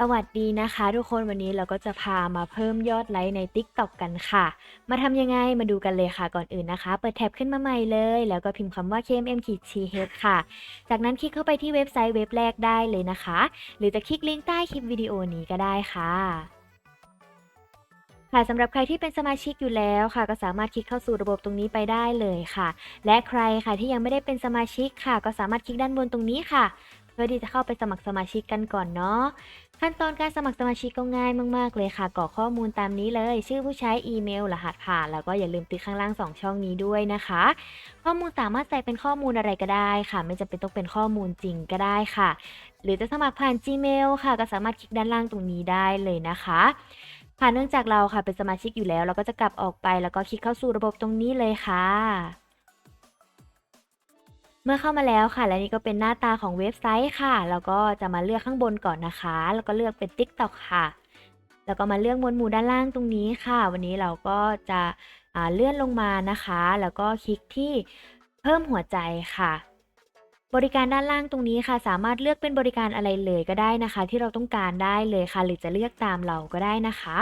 สวัสดีนะคะ ทุกคนวันนี้เราก็จะพามาเพิ่มยอดไลค์ใน TikTok กันค่ะ มาทำยังไงมาดูกันเลยค่ะก่อนอื่นนะคะ เปิดแท็บขึ้นมาใหม่เลย แล้วก็พิมพ์คำว่า KMM-TH ค่ะ จากนั้นคลิกเข้าไปที่เว็บไซต์เว็บแรกได้เลยนะคะ หรือจะคลิกลิงก์ใต้คลิปวิดีโอนี้ก็ได้ค่ะค่ะสำหรับใครที่เป็นสมาชิกอยู่แล้วค่ะ ก็สามารถคลิกเข้าสู่ระบบตรงนี้ไปได้เลยค่ะ และใครค่ะที่ยังไม่ได้เป็นสมาชิกค่ะ ก็สามารถคลิกด้านบนตรงนี้ค่ะ พื่อที่จะเข้าไปสมัครสมาชิกกันก่อนเนาะขั้นตอนการสมัครสมาชิกก็ง่ายมาก ๆ เลยค่ะ กรอกข้อมูลตามนี้เลย ชื่อผู้ใช้อีเมลรหัสผ่านแล้วก็อย่าลืมติ๊กข้างล่าง 2 ช่องนี้ด้วยนะคะ ข้อมูลสามารถใส่เป็นข้อมูลอะไรก็ได้ค่ะ ไม่จำเป็นต้องเป็นข้อมูลจริงก็ได้ค่ะ หรือจะสมัครผ่าน Gmail ค่ะ ก็สามารถคลิกด้านล่างตรงนี้ได้เลยนะคะค่ะเนื่องจากเราค่ะเป็นสมาชิกอยู่แล้ว เราก็จะกลับออกไปแล้วก็คลิกเข้าสู่ระบบตรงนี้เลยค่ะ เมื่อเข้ามาแล้วค่ะ และนี่ก็เป็นหน้าตาของเว็บไซต์ค่ะ แล้วก็จะมาเลือกข้างบนก่อนนะคะ แล้วก็เลือกเป็น TikTok ค่ะ แล้วก็มาเลือกมวดหมู่ด้านล่างตรงนี้ค่ะ วันนี้เราก็จะเลื่อนลงมานะคะ แล้วก็คลิกที่เพิ่มหัวใจค่ะ บริการด้านล่างตรงนี้ค่ะ สามารถเลือกเป็นบริการอะไรเลยก็ได้นะคะ ที่เราต้องการได้เลยค่ะ หรือจะเลือกตามเราก็ได้นะคะ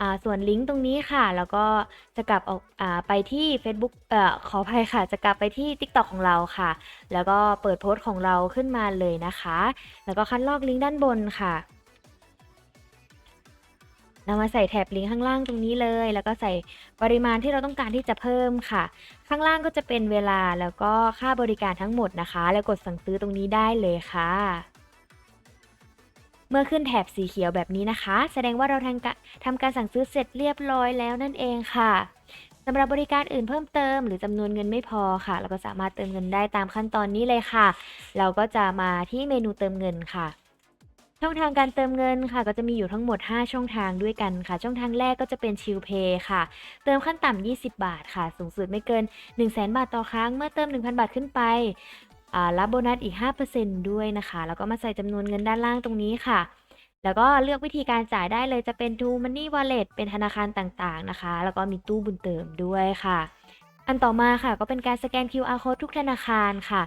อ่าส่วนลิงก์ตรงนี้ค่ะ แล้วก็จะกลับออกอ่าไปที่ Facebook เอ่อขออภัยค่ะ จะกลับไปที่ TikTok ของเราค่ะ แล้วก็เปิดโพสต์ของเราขึ้นมาเลยนะคะ แล้วก็คัดลอกลิงก์ด้านบนค่ะนำมาใส่แถบลิงก์ข้างล่างตรงนี้เลย แล้วก็ใส่ปริมาณที่เราต้องการที่จะเพิ่มค่ะ ข้างล่างก็จะเป็นเวลาแล้วก็ค่าบริการทั้งหมดนะคะ แล้วกดสั่งซื้อตรงนี้ได้เลยค่ะ เมื่อขึ้นแถบสีเขียวแบบนี้นะคะ แสดงว่าเราทำการทำการสั่งซื้อเสร็จเรียบร้อยแล้วนั่นเองค่ะสำหรับบริการอื่นเพิ่มเติม หรือจำนวนเงินไม่พอค่ะ เราก็สามารถเติมเงินได้ตามขั้นตอนนี้เลยค่ะ เราก็จะมาที่เมนูเติมเงินค่ะช่องทางการเติมเงินค่ะ ก็จะมีอยู่ทั้งหมด 5 ช่องทางด้วยกันค่ะ ช่องทางแรกก็จะเป็นชิลเพย์ค่ะ เติมขั้นต่ำ20 บาทค่ะ สูงสุดไม่เกิน 1 0 0 0 0 0 บาทต่อครั้ง เมื่อเติม 1,000 บาทขึ้นไป รับโบนัสอีก 5%ด้วยนะคะ แล้วก็มาใส่จำนวนเงินด้านล่างตรงนี้ค่ะ แล้วก็เลือกวิธีการจ่ายได้เลยจะเป็น True Money Wallet เป็นธนาคารต่างๆนะคะ แล้วก็มีตู้บุญเติมด้วยค่ะ อันต่อมาค่ะก็เป็นการสแกน QR Code ทุกธนาคารค่ะ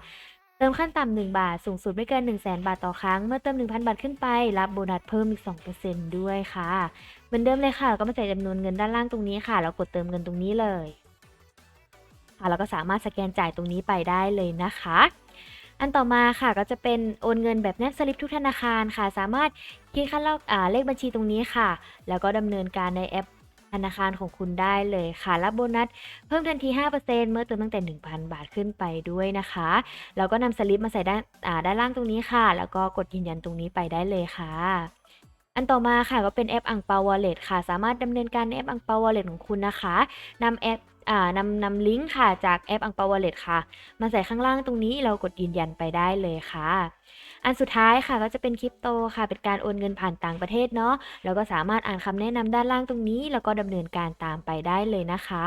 เติมขั้นต่ำ1บาท สูงสุดไม่เกิน 1 0 0 0 0 0บาทต่อครั้ง เมื่อเติม 1,000 บาทขึ้นไป รับโบนัสเพิ่มอีก 2%ด้วยค่ะ เหมือนเดิมเลยค่ะ ก็มาใส่จำนวนเงินด้านล่างตรงนี้ค่ะ แล้วกดเติมเงินตรงนี้เลย ค่ะ แล้วก็สามารถสแกนจ่ายตรงนี้ไปได้เลยนะคะ อันต่อมาค่ะก็จะเป็นโอนเงินแบบแนบสลิปทุกธนาคารค่ะ สามารถคลิกขั้นลอกอ่าเลขบัญชีตรงนี้ค่ะ แล้วก็ดำเนินการในแอปธนาคารของคุณได้เลยค่ะ รับโบนัสเพิ่มทันที 5%เมื่อเติมตั้งแต่ 1,000 บาทขึ้นไปด้วยนะคะ แล้วก็นำสลิปมาใส่ด้านอ่าด้านล่างตรงนี้ค่ะ แล้วก็กดยืนยันตรงนี้ไปได้เลยค่ะ อันต่อมาค่ะก็เป็นแอปอังเปาวอลเล็ตค่ะ สามารถดำเนินการในแอปอังเปาวอลเล็ตของคุณนะคะนำแอป นำนำลิงก์ค่ะจากแอปอังเปาวอลเล็ตค่ะ มาใส่ข้างล่างตรงนี้เรากดยืนยันไปได้เลยค่ะ อันสุดท้ายค่ะก็จะเป็นคริปโตค่ะ เป็นการโอนเงินผ่านต่างประเทศเนาะแล้วก็สามารถอ่านคำแนะนำด้านล่างตรงนี้ แล้วก็ดำเนินการตามไปได้เลยนะคะ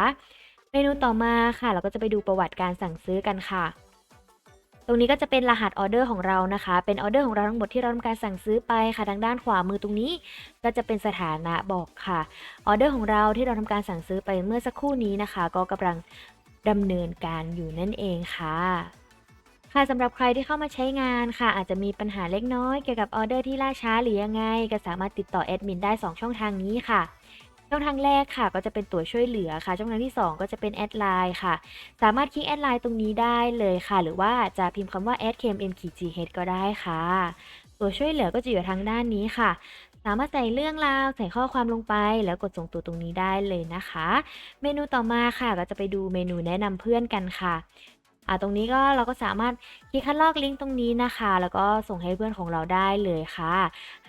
เมนูต่อมาค่ะ เราก็จะไปดูประวัติการสั่งซื้อกันค่ะ ตรงนี้ก็จะเป็นรหัสออเดอร์ของเรานะคะ เป็นออเดอร์ของเราทั้งหมดที่เราทำการสั่งซื้อไปค่ะ ทางด้านขวามือตรงนี้ ก็จะเป็นสถานะบอกค่ะ ออเดอร์ของเราที่เราทำการสั่งซื้อไปเมื่อสักครู่นี้นะคะ ก็กำลังดำเนินการอยู่นั่นเองค่ะค่ะสำหรับใครที่เข้ามาใช้งานค่ะ อาจจะมีปัญหาเล็กน้อยเกี่ยวกับออเดอร์ที่ล่าช้าหรือยังไง ก็สามารถติดต่อแอดมินได้ 2 ช่องทางนี้ค่ะ ช่องทางแรกค่ะ ก็จะเป็นตัวช่วยเหลือค่ะ ช่องทางที่ 2 ก็จะเป็นแอดไลน์ค่ะ สามารถคลิกแอดไลน์ตรงนี้ได้เลยค่ะ หรือว่าจะพิมพ์คำว่า a d k m m g h ก็ได้ค่ะ ตัวช่วยเหลือก็จะอยู่ทางด้านนี้ค่ะสามารถใส่เรื่องราวใส่ข้อความลงไปแล้วกดส่งตัวตรงนี้ได้เลยนะคะ เมนูต่อมาค่ะ ก็จะไปดูเมนูแนะนำเพื่อนกันค่ะ อ่าตรงนี้ก็เราก็สามารถคลิกคัดลอกลิงก์ตรงนี้นะคะ แล้วก็ส่งให้เพื่อนของเราได้เลยค่ะ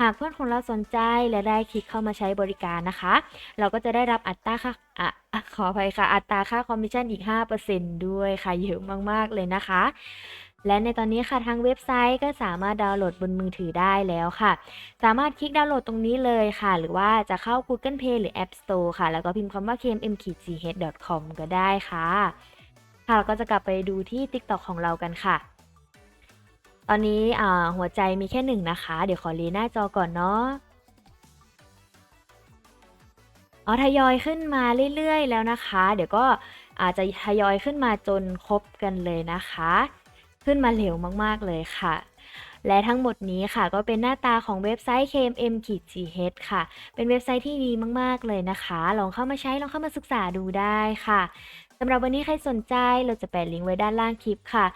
หากเพื่อนของเราสนใจและได้คลิกเข้ามาใช้บริการนะคะ เราก็จะได้รับอัตราค่าอะขออภัยค่ะ อัตราค่าคอมมิชชั่นอีก 5%ด้วยค่ะเยอะมาก ๆ เลยนะคะและในตอนนี้ค่ะทางเว็บไซต์ก็สามารถดาวน์โหลดบนมือถือได้แล้วค่ะ สามารถคลิกดาวน์โหลดตรงนี้เลยค่ะ หรือว่าจะเข้า Google Play หรือ App Store ค่ะ แล้วก็พิมพ์คำว่า kmm-gh.com ก็ได้ค่ะ ค่ะเราก็จะกลับไปดูที่ TikTok ของเรากันค่ะ ตอนนี้หัวใจมีแค่หนึ่งนะคะ เดี๋ยวขอรีหน้าจอก่อนเนาะอ๋อทยอยขึ้นมาเรื่อยๆ แล้วนะคะ เดี๋ยวก็อาจจะทยอยขึ้นมาจนครบกันเลยนะคะ ขึ้นมาเร็วมากๆเลยค่ะ และทั้งหมดนี้ค่ะก็เป็นหน้าตาของเว็บไซต์ KMM-GH ค่ะ เป็นเว็บไซต์ที่ดีมากๆเลยนะคะ ลองเข้ามาใช้ ลองเข้ามาศึกษาดูได้ค่ะสำหรับวันนี้ใครสนใจเราจะแปะลิงก์ไว้ด้านล่างคลิปค่ะ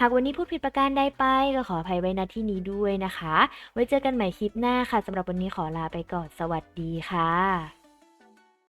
หากวันนี้พูดผิดประการใดไป ก็ขออภัยไว้ณที่นี้ด้วยนะคะ ไว้เจอกันใหม่คลิปหน้าค่ะสำหรับวันนี้ขอลาไปก่อนสวัสดีค่ะ